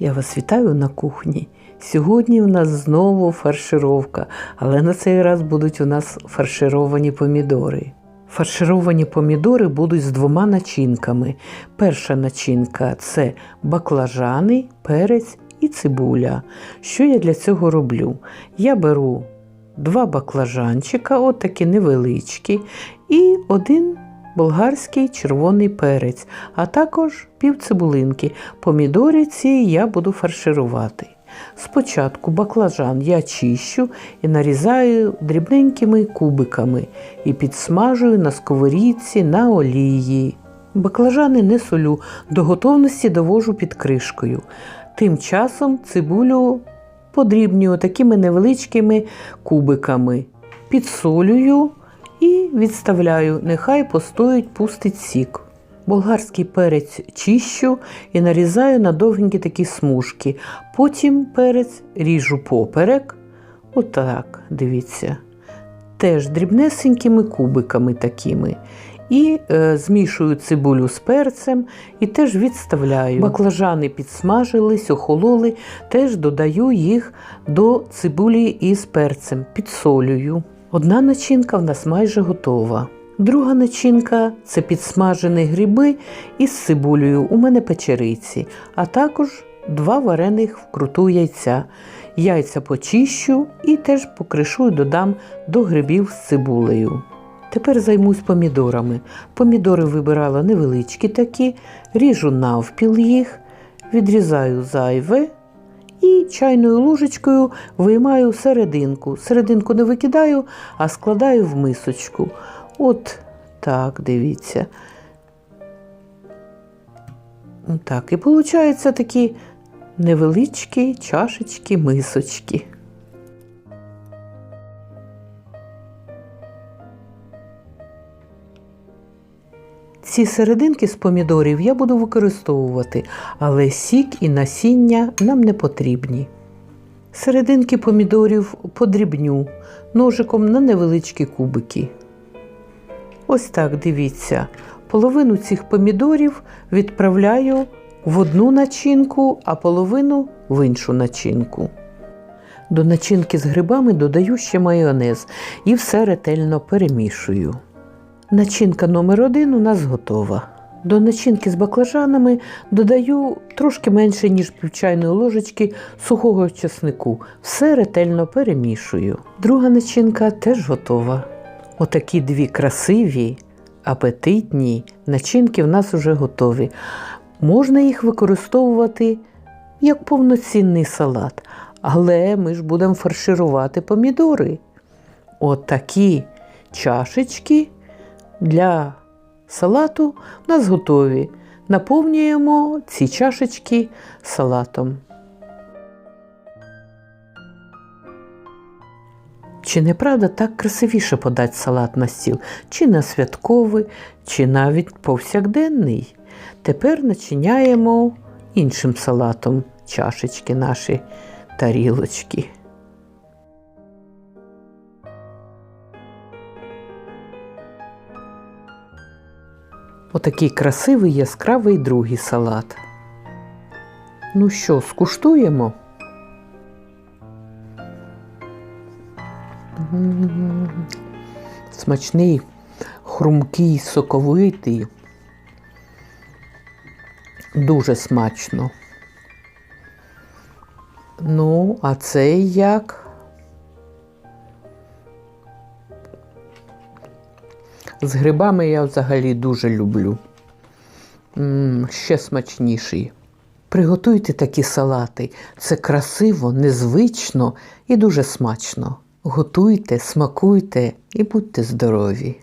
Я вас вітаю на кухні. Сьогодні у нас знову фаршировка, але на цей раз будуть у нас фаршировані помідори. Фаршировані помідори будуть з двома начинками. Перша начинка це баклажани, перець і цибуля. Що я для цього роблю? Я беру два баклажанчика, от такі невеличкі, і один болгарський червоний перець, а також пів цибулинки. Помідори ці я буду фарширувати. Спочатку баклажан я чищу і нарізаю дрібненькими кубиками і підсмажую на сковорідці на олії. Баклажани не солю, до готовності довожу під кришкою. Тим часом цибулю подрібнюю такими невеличкими кубиками. Підсолюю і відставляю, нехай постоїть, пустить сік. Болгарський перець чищу і нарізаю на довгенькі такі смужки. Потім перець ріжу поперек. Отак, дивіться. Теж дрібнесенькими кубиками такими. І е, змішую цибулю з перцем і теж відставляю. Баклажани підсмажились, охололи, теж додаю їх до цибулі із перцем, підсолюю. Одна начинка в нас майже готова. Друга начинка це підсмажені гриби із цибулею, у мене печериці, а також два варених вкруту яйця. Яйця почищу і теж покришу і додам до грибів з цибулею. Тепер займусь помідорами. Помідори вибирала невеличкі такі, ріжу навпіл їх, відрізаю зайве і чайною ложечкою виймаю серединку. Серединку не викидаю, а складаю в мисочку. От так, дивіться. Так, і виходить такі невеличкі чашечки, мисочки. Ці серединки з помідорів я буду використовувати, але сік і насіння нам не потрібні. Серединки помідорів подрібню ножиком на невеличкі кубики. Ось так дивіться. Половину цих помідорів відправляю в одну начинку, а половину в іншу начинку. До начинки з грибами додаю ще майонез і все ретельно перемішую. Начинка номер один у нас готова. До начинки з баклажанами додаю трошки менше, ніж пів чайної ложечки сухого чеснику. Все ретельно перемішую. Друга начинка теж готова. Отакі дві красиві, апетитні начинки в нас вже готові. Можна їх використовувати як повноцінний салат, але ми ж будемо фарширувати помідори. Отакі чашечки для салату в нас готові. Наповнюємо ці чашечки салатом. Чи не правда так красивіше подати салат на стіл, чи на святковий, чи навіть повсякденний? Тепер начиняємо іншим салатом чашечки наші тарілочки. Отакий красивий яскравий другий салат. Ну що, скуштуємо? Смачний, хрумкий, соковитий. Дуже смачно. Ну, а цей як? З грибами я взагалі дуже люблю. м ще смачніший. Приготуйте такі салати. Це красиво, незвично і дуже смачно. Готуйте, смакуйте і будьте здорові!